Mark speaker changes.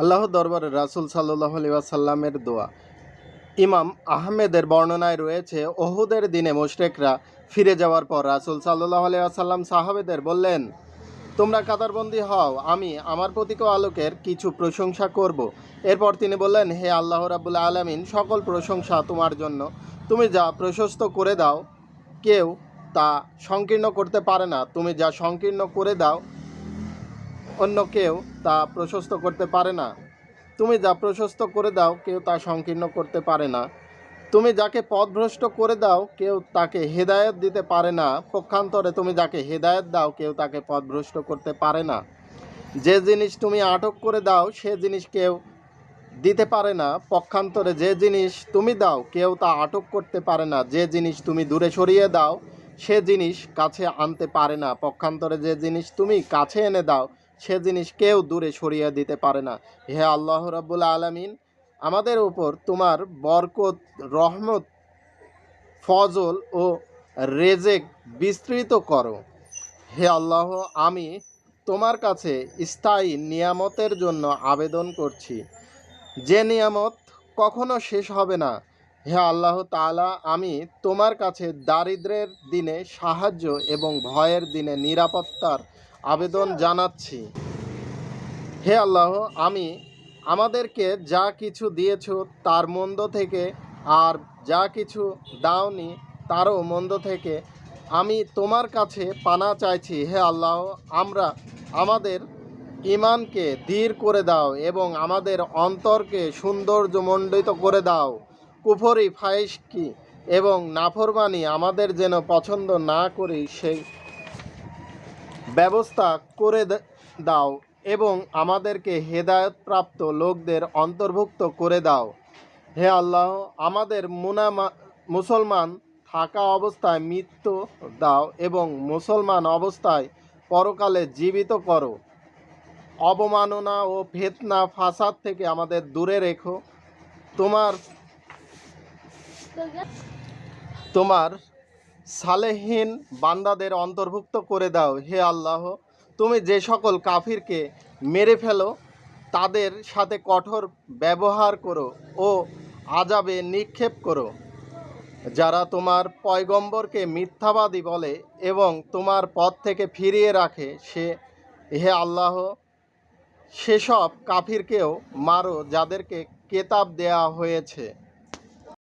Speaker 1: আল্লাহ দরবারে রাসুল সাল্লাহ আসাল্লামের দোয়া। ইমাম আহমেদের বর্ণনায় রয়েছে, ওহুদের দিনে মুশরেকরা ফিরে যাওয়ার পর রাসুল সাল্লাহ আসাল্লাম সাহাবেদের বললেন, তোমরা কাতারবন্দি হও, আমি আমার প্রতীক আলোকের কিছু প্রশংসা করব। এরপর তিনি বললেন, হে আল্লাহ রাবুল আলমিন, সকল প্রশংসা তোমার জন্য। তুমি যা প্রশস্ত করে দাও, কেউ তা সংকীর্ণ করতে পারে না। তুমি যা সংকীর্ণ করে দাও অন্য কেউ তা প্রশস্ত করতে পারে না। তুমি যা প্রশস্ত করে দাও, কেউ তা সংকীর্ণ করতে পারে না। তুমি যাকে পথভ্রষ্ট করে দাও, কেউ তাকে হেদায়ত দিতে পারে না। পক্ষান্তরে তুমি যাকে হেদায়ত দাও, কেউ তাকে পথভ্রষ্ট করতে পারে না। যে জিনিস তুমি আটক করে দাও, সে জিনিস কেউ দিতে পারে না। পক্ষান্তরে যে জিনিস তুমি দাও, কেউ তা আটক করতে পারে না। যে জিনিস তুমি দূরে সরিয়ে দাও, সে জিনিস কাছে আনতে পারে না। পক্ষান্তরে যে জিনিস তুমি কাছে এনে দাও সে জিনিস কেউ দূরে সরিয়ে দিতে পারে না। হে আল্লাহ রাব্বুল আলামিন, আমাদের উপর তোমার বরকত, রহমত, ফজল ও রেজেক বিস্তৃত করো। হে আল্লাহ, আমি তোমার কাছে স্থায়ী নিয়ামতের জন্য আবেদন করছি। যে নিয়ামত কখনো শেষ হবে না। হে আল্লাহ তালা আমি তোমার কাছে দারিদ্রের দিনে সাহায্য এবং ভয়ের দিনে নিরাপত্তার আবেদন জানাচ্ছি। হে আল্লাহ, আমি আমাদেরকে যা কিছু দিয়েছ তার মন্দ থেকে, আর যা কিছু দাওনি তারও মন্দ থেকে, আমি তোমার কাছে পানা চাইছি। হে আল্লাহ, আমরা আমাদের ইমানকে ধীর করে দাও এবং আমাদের অন্তরকে সৌন্দর্যমণ্ডিত করে দাও। কুফরি ফাইসকি এবং নাফরমানি আমাদের যেন পছন্দ না করি, সেই ব্যবস্থা করে দাও এবং আমাদেরকে হেদায়তপ্রাপ্ত লোকদের অন্তর্ভুক্ত করে দাও। হে আল্লাহ, আমাদের মুনামা, মুসলমান থাকা অবস্থায় মৃত্যু দাও এবং মুসলমান অবস্থায় পরকালে জীবিত করো। অবমাননা ও ফেতনা ফাসাদ থেকে আমাদের দূরে রেখো। তোমার তোমার সালেহীন বান্দাদের অন্তর্ভুক্ত করে দাও, হে আল্লাহ। তুমি যে সকল কাফিরকে মেরে ফেলো, তাদের সাথে কঠোর ব্যবহার করো ও আজাবে নিক্ষেপ করো। যারা তোমার পয়গম্বরকে মিথ্যাবাদী বলে এবং তোমার পথ থেকে ফিরিয়ে রাখে, সে, হে আল্লাহ, সেসব কাফিরকেও মারো যাদেরকে কেতাব দেয়া হয়েছে।